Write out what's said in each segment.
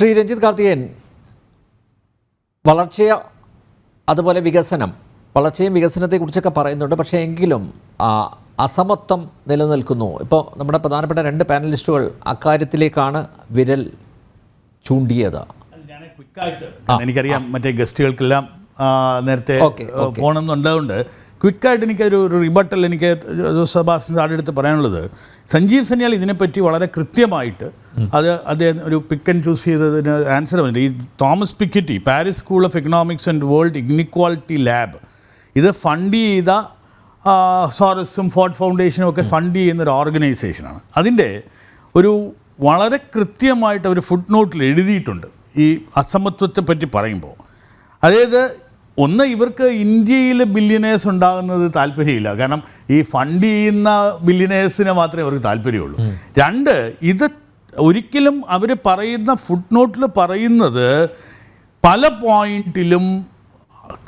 ശ്രീ രഞ്ജിത് കാർത്തികേയൻ വളർച്ചയ അതുപോലെ വികസനം വളർച്ചയും വികസനത്തെക്കുറിച്ചൊക്കെ പറയുന്നുണ്ട്. പക്ഷേ എങ്കിലും അസമത്വം നിലനിൽക്കുന്നു. ഇപ്പോൾ നമ്മുടെ പ്രധാനപ്പെട്ട രണ്ട് പാനലിസ്റ്റുകൾ അക്കാര്യത്തിലേക്കാണ് വിരൽ ചൂണ്ടിയത്. എനിക്കറിയാം മറ്റേ ഗസ്റ്റുകൾക്കെല്ലാം നേരത്തെ ഓക്കെ, പോകണമെന്നുള്ളതുകൊണ്ട് ക്വിക്കായിട്ട് എനിക്കൊരു ഒരു റിബട്ടൽ എനിക്ക് സെബാസ്റ്റ്യൻ സാറിന്റെ പറയാനുള്ളത്. സഞ്ജീവ് സന്യാൽ ഇതിനെപ്പറ്റി വളരെ കൃത്യമായിട്ട് അത് അദ്ദേഹം ഒരു പിക്ക് ആൻഡ് ചൂസ് ചെയ്തതിന് ആൻസർ വന്നിട്ട് ഈ Thomas Piketty Paris school of economics and world inequality lab ഇത് ഫണ്ട് ചെയ്ത സോറസും ഫോർഡ് ഫൗണ്ടേഷനും ഒക്കെ ഫണ്ട് ചെയ്യുന്ന ഒരു ഓർഗനൈസേഷനാണ് അതിന്റെ ഒരു വളരെ കൃത്യമായിട്ട് അവർ ഫുഡ് നോട്ടിൽ എഴുതിയിട്ടുണ്ട് ഈ അസമത്വത്തെ പറ്റി പറയുമ്പോൾ. അതായത് ഒന്ന് ഇവർക്ക് ഇന്ത്യയിൽ ബില്യനേഴ്സ് ഉണ്ടാകുന്നത് താല്പര്യമില്ല. കാരണം ഈ ഫണ്ട് ചെയ്യുന്ന ബില്യനേഴ്സിനെ മാത്രമേ അവർക്ക് താല്പര്യമുള്ളൂ. രണ്ട് ഇത് ഒരിക്കലും അവർ പറയുന്ന ഫുഡ് നോട്ടിൽ പറയുന്നത് പല പോയിന്റിലും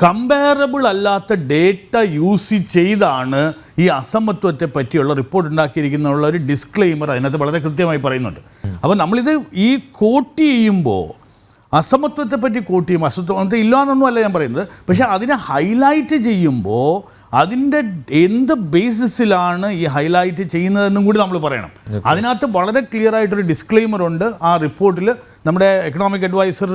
കമ്പാരബിൾ അല്ലാത്ത ഡേറ്റ യൂസ് ചെയ്താണ് ഈ അസമത്വത്തെ പറ്റിയുള്ള റിപ്പോർട്ട് ഉണ്ടാക്കിയിരിക്കുന്നുള്ള ഒരു ഡിസ്ക്ലെയിമർ അതിനകത്ത് വളരെ കൃത്യമായി പറയുന്നുണ്ട്. അപ്പോൾ നമ്മളിത് ഈ കോട്ട് ചെയ്യുമ്പോൾ അസമത്വത്തെ പറ്റി കൂട്ടിയും അസത്വം അസമത്വം ഇല്ല എന്നൊന്നും അല്ല ഞാൻ പറയുന്നത്. പക്ഷേ അതിനെ ഹൈലൈറ്റ് ചെയ്യുമ്പോൾ അതിന്റെ എന്ത് ബേസിസിലാണ് ഈ ഹൈലൈറ്റ് ചെയ്യുന്നതെന്നും കൂടി നമ്മൾ പറയണം. അതിനകത്ത് വളരെ ക്ലിയർ ആയിട്ടൊരു ഡിസ്ക്ലെയിമർ ഉണ്ട് ആ റിപ്പോർട്ടിൽ നമ്മുടെ എക്കണോമിക് അഡ്വൈസർ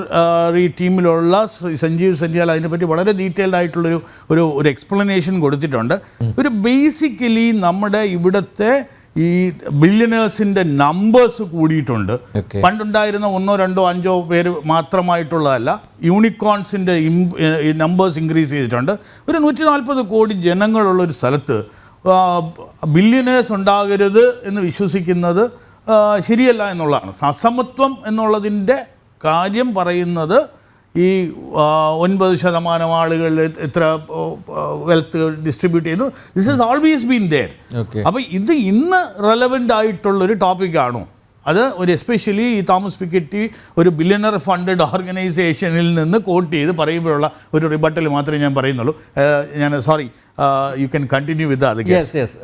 ഈ ടീമിലുള്ള ശ്രീ സഞ്ജീവ് അതിനെ അതിനെപ്പറ്റി വളരെ ഡീറ്റെയിൽഡ് ആയിട്ടുള്ളൊരു ഒരു ഒരു എക്സ്പ്ലനേഷൻ കൊടുത്തിട്ടുണ്ട്. ഒരു ബേസിക്കലി നമ്മുടെ ഇവിടുത്തെ ഈ ബില്യനേഴ്സിന്റെ നമ്പേഴ്സ് കൂടിയിട്ടുണ്ട്. പണ്ടുണ്ടായിരുന്ന ഒന്നോ രണ്ടോ അഞ്ചോ പേര് മാത്രമായിട്ടുള്ളതല്ല. യൂണിക്കോൺസിന്റെ നമ്പേഴ്സ് ഇൻക്രീസ് ചെയ്തിട്ടുണ്ട്. ഒരു നൂറ്റി നാൽപ്പത് കോടി ജനങ്ങളുള്ള ഒരു സ്ഥലത്ത് ബില്യനേഴ്സ് ഉണ്ടാകരുത് എന്ന് വിശ്വസിക്കുന്നത് ശരിയല്ല എന്നുള്ളതാണ്. അസമത്വം എന്നുള്ളതിന്റെ കാര്യം പറയുന്നത് ഈ ഒൻപത് ശതമാനം ആളുകൾ എത്ര വെൽത്ത് ഡിസ്ട്രിബ്യൂട്ട് ചെയ്തു. This is always been there Okay. അപ്പോൾ ഇത് ഇന്ന് റെലവന്റ് ആയിട്ടുള്ളൊരു ടോപ്പിക്കാണോ അത് ഒരു എസ്പെഷ്യലി ഈ തോമസ് പിക്കറ്റി ഒരു ബില്യണർ ഫണ്ടഡ് ഓർഗനൈസേഷനിൽ നിന്ന് കോട്ട് ചെയ്ത് പറയുമ്പോഴുള്ള ഒരു റിബട്ടൽ മാത്രമേ ഞാൻ പറയുന്നുള്ളൂ. ഞാൻ sorry you can continue with അത് യെസ് യെസ്